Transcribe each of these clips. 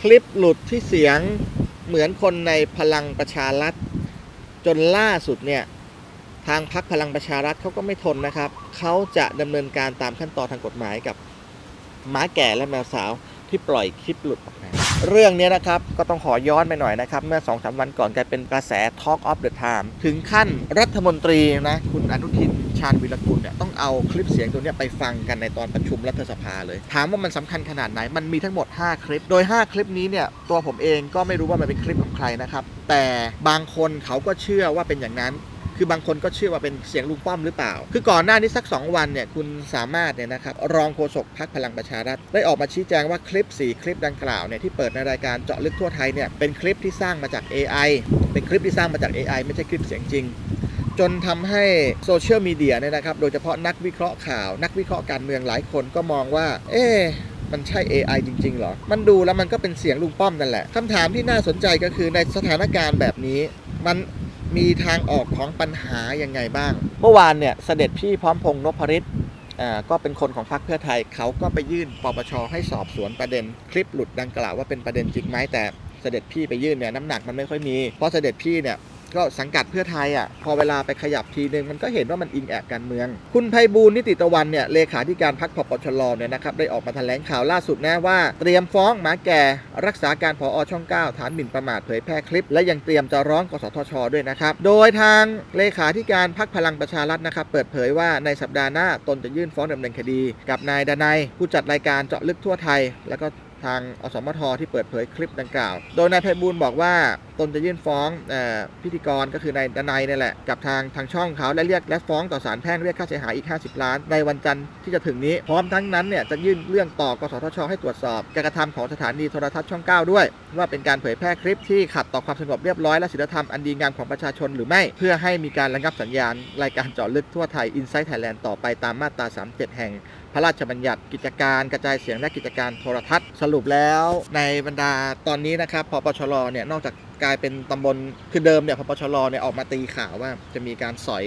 คลิปหลุดที่เสียงเหมือนคนในพลังประชารัฐ จนล่าสุดเนี่ยทางพักพลังประชารัฐเขาก็ไม่ทนนะครับ เขาจะดำเนินการตามขั้นตอนทางกฎหมายกับหม้าแก่และแมวสาวที่ปล่อยคลิปหลุดออกมา เรื่องนี้นะครับก็ต้องขอย้อนไปหน่อยนะครับ เมื่อ2อสวันก่อนกลายเป็นกระแส Talk of the Time ถึงขั้นรัฐมนตรีนะคุณอนุทินชาญวิรกุลเนี่ยต้องเอาคลิปเสียงตัวเนี้ยไปฟังกันในตอนประชุมรัฐสภาเลย ถามว่ามันสำคัญขนาดไหนมันมีทั้งหมด 5 คลิป โดย 5 คลิปนี้เนี่ยตัวผมเองก็ไม่รู้ว่ามันเป็นคลิปของใครนะครับแต่บางคนเขาก็เชื่อว่าเป็นอย่างนั้น คือบางคนก็เชื่อว่าเป็นเสียงลุงป้อมหรือเปล่า คือก่อนหน้านี้สัก 2 วันเนี่ยคุณสามารถเนี่ยนะครับรองโฆษกพักพลังประชารัฐได้ออกมาชี้แจงว่าคลิป 4 คลิปดังกล่าวเนี่ยที่เปิดในรายการเจาะลึกทั่วไทยเนี่ยเป็นคลิปที่สร้างมาจาก AI เป็นคลิปที่สร้างมาจาก AI ไม่ใช่คลิปเสียงจริงจนทำให้โซเชียลมีเดียเนี่ยนะครับ โดยเฉพาะนักวิเคราะห์ข่าว นักวิเคราะห์การเมืองหลายคนก็มองว่า เอ๊มันใช่ AI จริง ๆ หรอ มันดูแล้วมันก็เป็นเสียงลุงป้อมนั่นแหละ คำถามที่น่าสนใจก็คือในสถานการณ์แบบนี้ มัน มีทางออกของปัญหายังไงบ้าง เมื่อวานเนี่ยเสด็จพี่พร้อมพงษ์นพฤทธิ์อ่าก็เป็นคนของพรรคเพื่อไทยเขาก็ไปยื่นปปชให้สอบสวนประเด็นคลิปหลุดดังกล่าวว่าเป็นประเด็นจริงไหมแต่เสด็จพี่ไปยื่นเนี่ยน้ำหนักมันไม่ค่อยมี เพราะเสด็จพี่เนี่ย ก็สังกัดเพื่อไทยอะพอเวลาไปขยับทีนึงมันก็เห็นว่ามันอิงแอบการเมือง คุณไพบูลนิติตะวันเนี่ยเลขาธิการพักพปชรเนี่ยนะครับได้ออกมาแถลงข่าวล่าสุดนะว่าเตรียมฟ้องหมาแก่รักษาการผออช่อง 9 ฐานหมิ่นประมาทเผยแพร่คลิป และยังเตรียมจะร้องกสทช ด้วยนะครับ โดยทางเลขาธิการพักพลังประชารัฐนะครับเปิดเผยว่าในสัปดาห์หน้าตนจะยื่นฟ้องดำเนินคดี กับนายดนัยผู้จัดรายการเจาะลึกทั่วไทย แล้วก็ ทางอสมทที่เปิดเผยคลิปดังกล่าว โดยนายไพบูลบอกว่าตนจะยื่นฟ้องอพิธีกรก็คือนายดนัยเนี่ยแหละ กับทางทางช่องเขาและเรียกและฟ้องต่อศาลแพ่งเรียกค่าเสียหายอีก 50 ล้าน ในวันจันทร์ที่จะถึงนี้ พร้อมทั้งนั้นเนี่ยจะยื่นเรื่องต่อกสทช ให้ตรวจสอบการกระทำของสถานีโทรทัศน์ช่อง 9 ด้วย ว่าเป็นการเผยแพร่คลิปที่ขัดต่อความสงบเรียบร้อยและศีลธรรมอันดีงามของประชาชนหรือไม่ เพื่อให้มีการระงับสัญญาณ รายการเจาะลึกทั่วไทย Inside Thailand ต่อไปตามมาตรา 37 แห่ง พระราชบัญญัติกิจการกระจายเสียงและกิจการโทรทัศน์สรุปแล้วในบรรดาตอนนี้นะครับพปชรเนี่ยนอกจากกลายเป็นตำบลคือเดิมเนี่ยพปชรเนี่ยออกมาตีข่าวว่าจะมีการสอย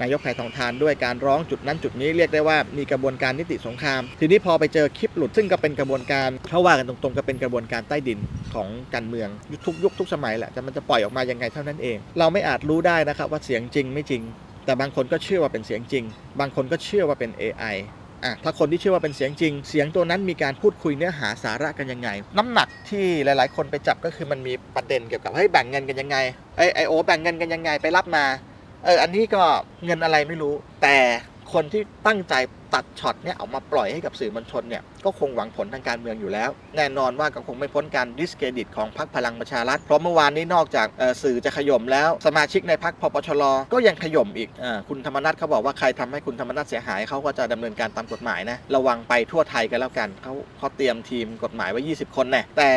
นายกไผ่ทองทานด้วยการร้องจุดนั้นจุดนี้เรียกได้ว่ามีกระบวนการนิติสงคราม ทีนี้พอไปเจอคลิปหลุดซึ่งก็เป็นกระบวนการถ้าว่ากันตรงๆ ก็เป็นกระบวนการใต้ดินของการเมืองทุกยุคทุกสมัยแหละแต่มันจะปล่อยออกมายังไงเท่านั้นเอง เราไม่อาจรู้ได้นะครับว่าเสียงจริงไม่จริง แต่บางคนก็เชื่อว่าเป็นเสียงจริง บางคนก็เชื่อว่าเป็น AI อะถ้าคนที่เชื่อว่าเป็นเสียงจริง เสียงตัวนั้นมีการพูดคุยเนื้อหาสาระกันยังไง น้ำหนักที่หลาย ๆ คนไปจับก็คือมันมีประเด็นเกี่ยวกับเฮ้ยแบ่งเงินกันยังไงไอไอโอแบ่งเงินกันยังไงไปรับมาเอออันนี้ก็เงินอะไรไม่รู้ แต่คนที่ตั้งใจ ตัดช็อตเนี่ยเอามาปล่อยให้กับสื่อมวลชนเนี่ยก็คงหวังผลทางการเมืองอยู่แล้ว แน่นอนว่าก็คงไม่พ้นการดิสเครดิตของพรรคพลังประชารัฐเพราะเมื่อวานนี้นอกจากสื่อจะขย่มแล้ว สมาชิกในพรรคพปชรก็ยังขย่มอีกอคุณธรรมนัฐเขาบอกว่าใครทำให้คุณธรรมนัฐเสียหายเขาก็จะดำเนินการตามกฎหมายนะระวังไปทั่วไทยกันแล้วกันเขาเขาเตรียมทีมกฎหมายไว้ 20 คนแน่แต่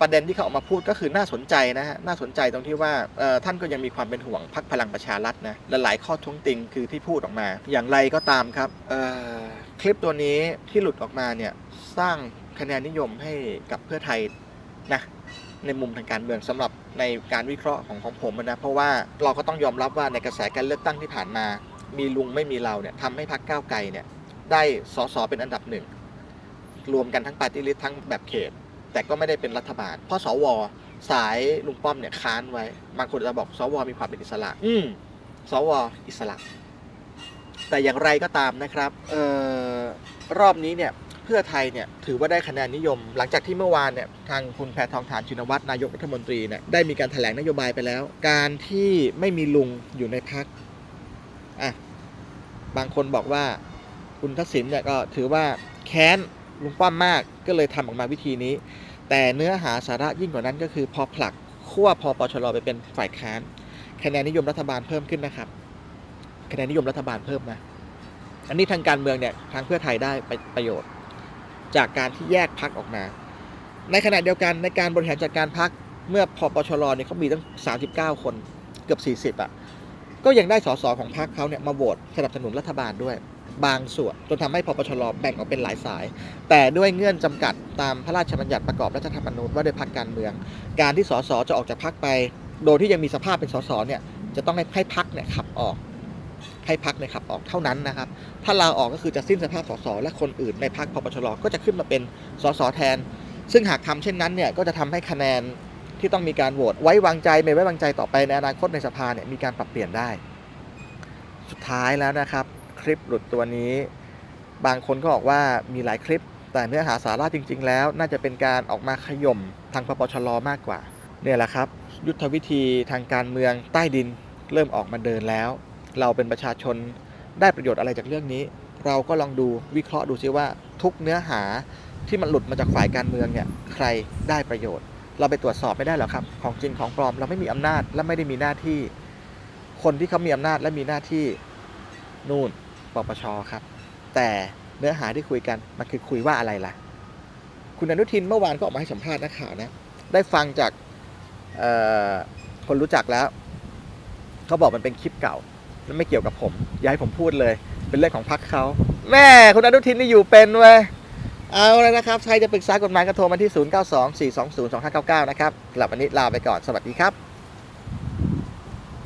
ประเด็นที่เขาออกมาพูดก็คือน่าสนใจนะฮะน่าสนใจตรงที่ว่าท่านก็ยังมีความเป็นห่วงพักพลังประชารัฐนะและหลายข้อท้วงติงคือที่พูดออกมา อย่างไรก็ตามครับคลิปตัวนี้ที่หลุดออกมาเนี่ยสร้างคะแนนนิยมให้กับเพื่อไทยนะในมุมทางการเมืองสำหรับในการวิเคราะห์ของของผมนะเพราะว่าเราก็ต้องยอมรับว่าในกระแสการเลือกตั้งที่ผ่านมา มีลุงไม่มีเราเนี่ยทำให้พรรคก้าวไกลเนี่ยได้สสเป็นอันดับหนึ่งรวมกันทั้งปาร์ตี้ลิสต์ทั้งแบบเขต แต่ก็ไม่ได้เป็นรัฐบาล เพราะสวสายลุงป้อมเนี่ยค้านไว้บางคนจะบอกสวมีความเป็นอิสระ อืมสวอิสระ แต่อย่างไรก็ตามนะครับเอ่อรอบนี้เนี่ยเพื่อไทยเนี่ยถือว่าได้คะแนนนิยม หลังจากที่เมื่อวานเนี่ยทางคุณแพทองทานชินวัตรนายกรัฐมนตรีเนี่ยได้มีการแถลงนโยบายไปแล้ว การที่ไม่มีลุงอยู่ในพักอะบางคนบอกว่าคุณทักษิณเนี่ยก็ถือว่าแค้น ลุงป้อมมากก็เลยทำออกมาวิธีนี้ แต่เนื้อหาสาระยิ่งกว่านั้นก็คือพอผลักขั้วพอปชรไปเป็นฝ่ายค้านคะแนนนิยมรัฐบาลเพิ่มขึ้นนะครับคะแนนนิยมรัฐบาลเพิ่มนะอันนี้ทางการเมืองเนี่ยทางเพื่อไทยได้ไปประโยชน์ จากการที่แยกพักออกมา ในขณะเดียวกันในการบริหารจัดการพักเมื่อพอปชรเนี่ยเขามีตั้ง 39 คนเกือบ 40อะก็ยังได้สสของพรรคเขาเนี่ยมาโหวตสนับสนุนรัฐบาลด้วย บางส่วนจนทำให้พปชรแบ่งออกเป็นหลายสาย แต่ด้วยเงื่อนจำกัดตามพระราชบัญญัติประกอบรัฐธรรมนูญว่าด้วยพรรคการเมือง การที่สสจะออกจากพรรคไป โดยที่ยังมีสภาพเป็นสสเนี่ยจะต้องให้ให้พรรคเนี่ยขับออก ให้พรรคเนี่ยขับออกเท่านั้นนะครับ ถ้าลาออกก็คือจะสิ้นสภาพสสและคนอื่นในพรรคพปชรก็จะขึ้นมาเป็นสสแทน ซึ่งหากทำเช่นนั้นเนี่ยก็จะทำให้คะแนนที่ต้องมีการโหวตไว้วางใจไม่ไว้วางใจต่อไปในอนาคตในสภาเนี่ยมีการปรับเปลี่ยนได้ สุดท้ายแล้วนะครับ คลิปหลุดตัวนี้ บางคนก็บอกว่ามีหลายคลิป แต่เนื้อหาสาระจริง ๆ แล้ว น่าจะเป็นการออกมาขย่มทางปปชรมากกว่า เนี่ยแหละครับ ยุทธวิธีทางการเมืองใต้ดินเริ่มออกมาเดินแล้ว เราเป็นประชาชนได้ประโยชน์อะไรจากเรื่องนี้ เราก็ลองดูวิเคราะห์ดูซิว่าทุกเนื้อหาที่มันหลุดมาจากฝ่ายการเมืองเนี่ยใครได้ประโยชน์ เราไปตรวจสอบไม่ได้หรอกครับ ของจริงของปลอมเราไม่มีอำนาจและไม่ได้มีหน้าที่ คนที่เขามีอำนาจและมีหน้าที่นู่น ปปชครับ แต่เนื้อหาที่คุยกันมันคือคุยว่าอะไรล่ะ คุณอนุทินเมื่อวานก็ออกมาให้สัมภาษณ์นักข่าวนะ ได้ฟังจากคนรู้จักแล้ว เขาบอกมันเป็นคลิปเก่าแล้วไม่เกี่ยวกับผม อย่าให้ผมพูดเลย เป็นเรื่องของพรรคเขาแม่คุณอนุทินนี่อยู่เป็นเว้ยเอาแล้วนะครับ ใครจะปรึกษากฎหมายก็โทรมาที่ 0924202599 นะครับหรับวันนี้ลาไปก่อน สวัสดีครับ